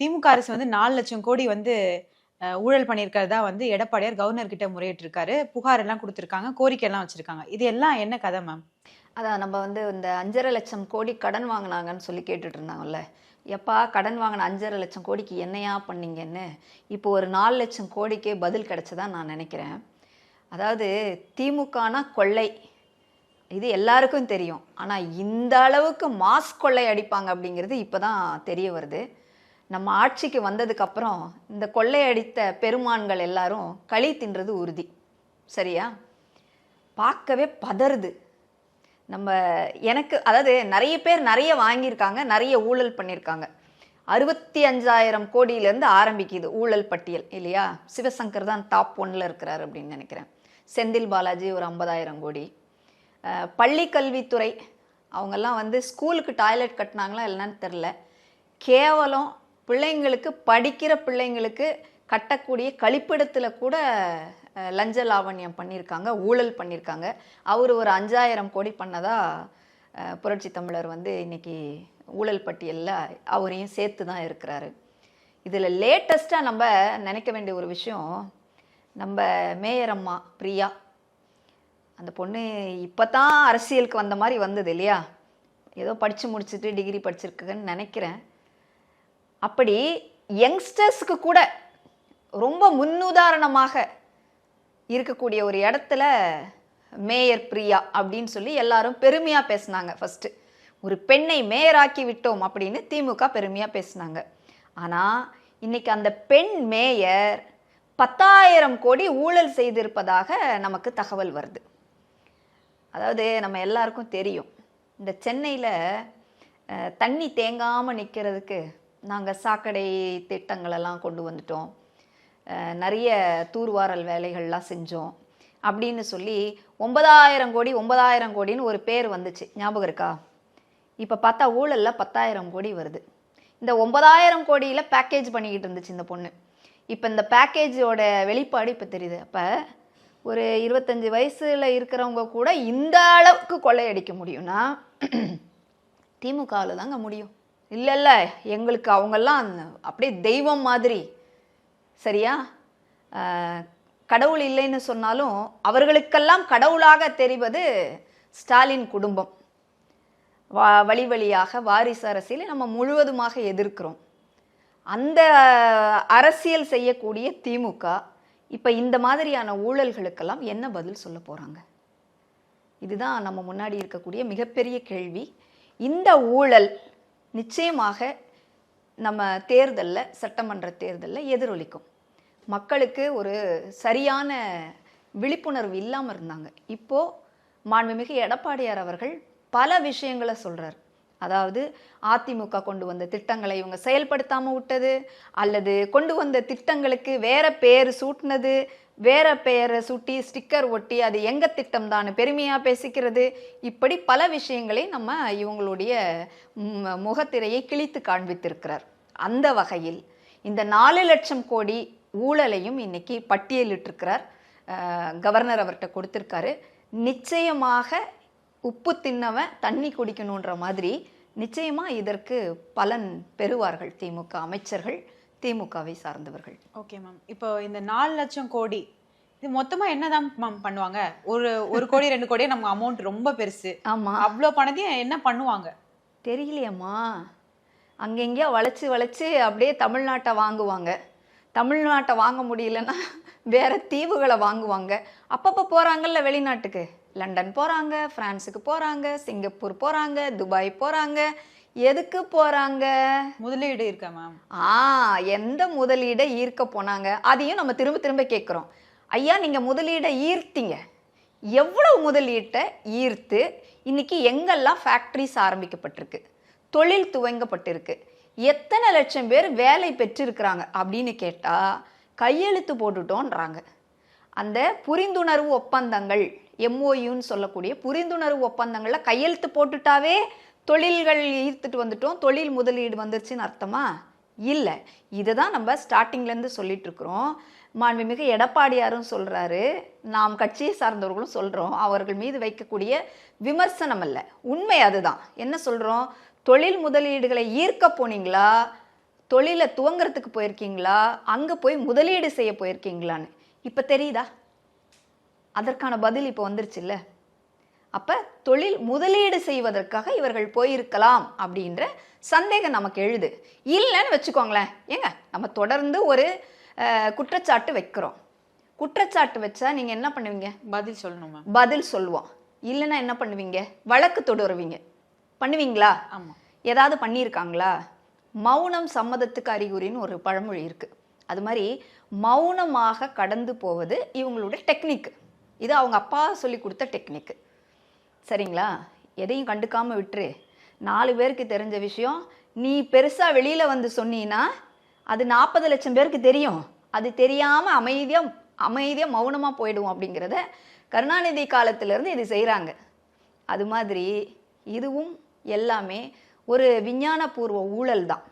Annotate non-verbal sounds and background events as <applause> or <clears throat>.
திமுக அரசு வந்து நாலு லட்சம் கோடி வந்து ஊழல் பண்ணியிருக்கிறதா வந்து எடப்பாடியார் கவர்னர் கிட்ட முறையிட்டு இருக்காரு புகார் எல்லாம் கொடுத்துருக்காங்க கோரிக்கை எல்லாம் வச்சிருக்காங்க. இது எல்லாம் என்ன கதை மேம்? அதான் நம்ம வந்து இந்த அஞ்சரை லட்சம் கோடி கடன் வாங்கினாங்கன்னு சொல்லி கேட்டுட்டு இருந்தாங்கல்ல எப்பா கடன் வாங்கின அஞ்சரை லட்சம் கோடிக்கு என்னையா பண்ணீங்கன்னு? இப்போ ஒரு நாலு லட்சம் கோடிக்கே பதில் கிடைச்சதா நான் நினைக்கிறேன். அதாவது திமுகனா கொள்ளை. இது எல்லாருக்கும் தெரியும். ஆனால் இந்த அளவுக்கு மாஸ் கொள்ளை அடிப்பாங்க அப்படிங்கிறது இப்போ தான் தெரிய வருது. நம்ம ஆட்சிக்கு வந்ததுக்கப்புறம் இந்த கொள்ளையடித்த பெருமான்கள் எல்லாரும் களி தின்றது உறுதி. சரியா? பார்க்கவே பதறுது. நம்ம எனக்கு அதாவது நிறைய பேர் நிறைய வாங்கியிருக்காங்க நிறைய ஊழல் பண்ணியிருக்காங்க. அறுபத்தி அஞ்சாயிரம் கோடியிலேருந்து ஆரம்பிக்குது ஊழல் பட்டியல் இல்லையா? சிவசங்கர் தான் டாப் ஒன்னில் இருக்கிறார் அப்படின்னு நினைக்கிறேன். செந்தில் பாலாஜி ஒரு ஐம்பதாயிரம் கோடி. பள்ளி கல்வித்துறை அவங்கெல்லாம் வந்து ஸ்கூலுக்கு டாய்லெட் கட்டினாங்களா இல்லைன்னு தெரில கேவலம் பிள்ளைங்களுக்கு படிக்கிற பிள்ளைங்களுக்கு கட்டக்கூடிய கழிப்பிடத்தில் கூட லஞ்ச லாவண்யம் பண்ணியிருக்காங்க ஊழல் பண்ணியிருக்காங்க அவர் ஒரு அஞ்சாயிரம் கோடி பண்ணதா புரட்சி தமிழர் வந்து இன்னைக்கு ஊழல் பட்டியலில் அவரையும் சேர்த்து தான் இருக்கிறாரு. இதில் லேட்டஸ்ட்டாக நம்ம நினைக்க வேண்டிய ஒரு விஷயம் நம்ம மேயர் அம்மா பிரியா. அந்த பொண்ணு இப்போ தான் அரசியலுக்கு வந்த மாதிரி வந்தது இல்லையா? ஏதோ படித்து முடிச்சுட்டு டிகிரி படிச்சிருக்குன்னு நினைக்கிறேன். அப்படி யங்ஸ்டர்ஸுக்கு கூட ரொம்ப முன்னுதாரணமாக இருக்கக்கூடிய ஒரு இடத்துல மேயர் பிரியா அப்படின்னு சொல்லி எல்லாரும் பெருமையாக பேசுனாங்க ஃபஸ்ட்டு ஒரு பெண்ணை மேயராக்கி விட்டோம் அப்படின்னு திமுக பெருமையாக பேசுனாங்க. ஆனால் இன்னைக்கு அந்த பெண் மேயர் பத்தாயிரம் கோடி ஊழல் செய்திருப்பதாக நமக்கு தகவல் வருது. அதாவது நம்ம எல்லாருக்கும் தெரியும். இந்த சென்னையில் தண்ணி தேங்காமல் நிற்கிறதுக்கு நாங்கள் சாக்கடை திட்டங்களெல்லாம் கொண்டு வந்துட்டோம். நிறைய தூர்வாரல் வேலைகள்லாம் செஞ்சோம். அப்படின்னு சொல்லி ஒன்பதாயிரம் கோடி ஒன்பதாயிரம் கோடின்னு ஒரு பேர் வந்துச்சு. ஞாபகம் இருக்கா? இப்போ பார்த்தா ஊழலில் பத்தாயிரம் கோடி வருது. இந்த ஒன்பதாயிரம் கோடியில் பேக்கேஜ் பண்ணிக்கிட்டு இருந்துச்சு இந்த பொண்ணு. இப்போ இந்த பேக்கேஜோட வெளிப்பாடு இப்போ தெரியுது. அப்போ ஒரு இருபத்தஞ்சி வயசில் இருக்கிறவங்க கூட இந்த அளவுக்கு கொள்ளையடிக்க முடியும்னா <clears throat> திமுகவில் தாங்க முடியும். இல்லை இல்லை எங்களுக்கு அவங்கெல்லாம் அப்படியே தெய்வம் மாதிரி. சரியா? கடவுள் இல்லைன்னு சொன்னாலும் அவர்களுக்கெல்லாம் கடவுளாக தெரிவது ஸ்டாலின் குடும்பம். வா வழி வழியாக வாரிசு அரசியலை நம்ம முழுவதுமாக எதிர்க்கிறோம். அந்த அரசியல் செய்யக்கூடிய திமுக இப்போ இந்த மாதிரியான ஊழல்களுக்கெல்லாம் என்ன பதில் சொல்ல போகிறாங்க இதுதான் நம்ம முன்னாடி இருக்கக்கூடிய மிகப்பெரிய கேள்வி. இந்த ஊழல் நிச்சயமாக நம்ம தேர்தலில் சட்டமன்ற தேர்தலில் எதிரொலிக்கும். மக்களுக்கு ஒரு சரியான விழிப்புணர்வு இல்லாமல் இருந்தாங்க. இப்போது மாண்புமிகு எடப்பாடியார் அவர்கள் பல விஷயங்களை சொல்கிறார் அதாவது அதிமுக கொண்டு வந்த திட்டங்களை இவங்க செயல்படுத்தாமல் விட்டது அல்லது கொண்டு வந்த திட்டங்களுக்கு வேற பேர் சூட்டினது வேற பெயரை சூட்டி ஸ்டிக்கர் ஒட்டி அது எங்க திட்டம் தான் பெருமையாக பேசிக்கிறது. இப்படி பல விஷயங்களை நம்ம இவங்களுடைய முகத்திரையை கிழித்து காண்பித்திருக்கிறார். அந்த வகையில் இந்த நாலு லட்சம் கோடி ஊழலையும் இன்னைக்கு பட்டியலிட்டிருக்கிறார். கவர்னர் அவர்கிட்ட கொடுத்துருக்காரு. நிச்சயமாக உப்பு தின்னவன் தண்ணி குடிக்கணுன்ற மாதிரி நிச்சயமா இதற்கு பலன் பெறுவார்கள் திமுக அமைச்சர்கள் திமுகவை சார்ந்தவர்கள். Okay ma'am. இப்போ இந்த நாலு லட்சம் கோடி இது மொத்தமா என்னதான் மேம் பண்ணுவாங்க? ஒரு ஒரு கோடி ரெண்டு கோடி நம்ம அமௌண்ட் ரொம்ப பெருசு. ஆமா. அவ்வளோ பணத்தையும் என்ன பண்ணுவாங்க? தெரியலையம்மா. அங்கெங்கேயோ வளைச்சு வளைச்சு அப்படியே தமிழ்நாட்டை வாங்குவாங்க. தமிழ்நாட்டை வாங்க முடியலன்னா வேற தீவுகளை வாங்குவாங்க. அப்பப்போ போகிறாங்கல்ல வெளிநாட்டுக்கு. லண்டன் போகிறாங்க ஃப்ரான்ஸுக்கு போகிறாங்க சிங்கப்பூர் போகிறாங்க துபாய் போகிறாங்க எதுக்கு போகிறாங்க முதலீடு இருக்கா மேம்? ஆ எந்த முதலீடை ஈர்க்க போனாங்க? அதையும் நம்ம திரும்ப திரும்ப கேட்குறோம் ஐயா நீங்கள் முதலீடை ஈர்த்தீங்க. எவ்வளவு முதலீட்டை ஈர்த்து இன்னைக்கு எங்கெல்லாம் ஃபேக்ட்ரிஸ் ஆரம்பிக்கப்பட்டிருக்கு? தொழில் துவங்கப்பட்டிருக்கு. எத்தனை லட்சம் பேர் வேலை பெற்றிருக்கிறாங்க அப்படின்னு கேட்டால் கையெழுத்து போட்டுட்டோன்றாங்க. அந்த புரிந்துணர்வு ஒப்பந்தங்கள் எம்ஓயுன்னு சொல்லக்கூடிய புரிந்துணர்வு ஒப்பந்தங்களில் கையெழுத்து போட்டுட்டாவே தொழில்கள் ஈர்த்துட்டு வந்துட்டோம். தொழில் முதலீடு வந்துருச்சுன்னு அர்த்தமா? இல்லை. இதை தான் நம்ம ஸ்டார்டிங்லேருந்து சொல்லிகிட்ருக்குறோம் மாண்புமிகு எடப்பாடியாரும் சொல்கிறாரு நாம் கட்சியை சார்ந்தவர்களும் சொல்கிறோம் அவர்கள் மீது வைக்கக்கூடிய விமர்சனம் அல்ல. உண்மை அதுதான். என்ன சொல்கிறோம் தொழில் முதலீடுகளை ஈர்க்க போனீங்களா? தொழிலை துவங்கிறதுக்கு போயிருக்கீங்களா? அங்கே போய் முதலீடு செய்ய போயிருக்கீங்களான்னு. இப்போ தெரியுதா? அதற்கான பதில் இப்போ வந்துருச்சுல்ல? அப்போ தொழில் முதலீடு செய்வதற்காக இவர்கள் போயிருக்கலாம் அப்படின்ற சந்தேகம் நமக்கு எழுது. இல்லைன்னு வச்சுக்கோங்களேன். ஏங்க நம்ம தொடர்ந்து ஒரு குற்றச்சாட்டு வைக்கிறோம். குற்றச்சாட்டு வச்சா நீங்கள் என்ன பண்ணுவீங்க? பதில் சொல்லணுமா? பதில் சொல்லுவோம் இல்லைன்னா என்ன பண்ணுவீங்க? வழக்கு தொடருவீங்க பண்ணுவீங்களா? ஆமா. ஏதாவது பண்ணியிருக்காங்களா? மௌனம் சம்மதத்துக்கு அறிகுறின்னு ஒரு பழமொழி இருக்கு. அது மாதிரி மௌனமாக கடந்து போவது இவங்களுடைய டெக்னிக். இது அவங்க அப்பா சொல்லி கொடுத்த டெக்னிக்கு சரிங்களா? எதையும் கண்டுக்காமல் விட்டுரு. நாலு பேருக்கு தெரிஞ்ச விஷயம் நீ பெருசாக வெளியில் வந்து சொன்னீன்னா அது நாற்பது லட்சம் பேருக்கு தெரியும். அது தெரியாமல் அமைதியாக அமைதியாக மௌனமாக போயிடும் அப்படிங்கிறத கருணாநிதி காலத்திலேருந்து இது செய்கிறாங்க அது மாதிரி இதுவும் எல்லாமே ஒரு விஞ்ஞானபூர்வ ஊழல் தான்